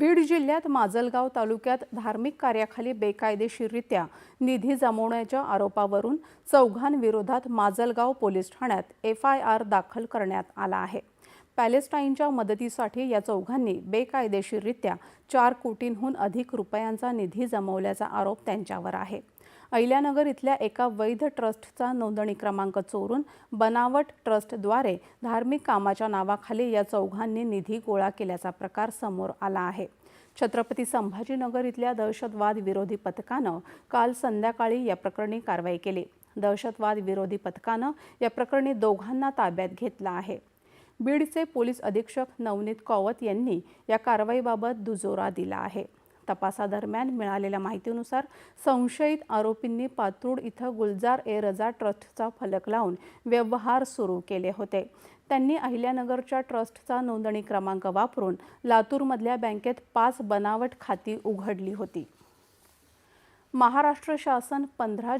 बीड जिल्ह्यात माजलगाव तालुक्यात धार्मिक कार्याखाली बेकायदेशीररित्या निधी जमवण्याच्या आरोपावरून चौघांविरोधात माजलगाव पोलीस ठाण्यात एफ आय आर दाखल करण्यात आला आहे. पॅलेस्टाईनच्या मदतीसाठी या चौघांनी बेकायदेशीररित्या चार कोटींहून अधिक रुपयांचा निधी जमवल्याचा आरोप त्यांच्यावर आहे. अहिल्यानगर इथल्या एका वैध ट्रस्टचा नोंदणी क्रमांक चोरून बनावट ट्रस्टद्वारे धार्मिक कामाच्या नावाखाली या चौघांनी निधी गोळा केल्याचा प्रकार समोर आला आहे. छत्रपती संभाजीनगर इथल्या दहशतवाद विरोधी पथकानं काल संध्याकाळी या प्रकरणी कारवाई केली. दहशतवाद विरोधी पथकानं या प्रकरणी दोघांना ताब्यात घेतलं आहे. बीडचे पोलीस अधीक्षक नवनीत कौवत यांनी या कारवाईबाबत दुजोरा दिला आहे. तपासादरम्यान मिळालेल्या माहितीनुसार संशयित आरोपींनी पातूड इथं गुलजार ए रजा ट्रस्टचा फलक लावून व्यवहार सुरू केले होते. त्यांनी अहिल्यानगरच्या ट्रस्टचा नोंदणी क्रमांक वापरून लातूरमधल्या बँकेत पाच बनावट खाती उघडली होती. महाराष्ट्र शासन पंधरा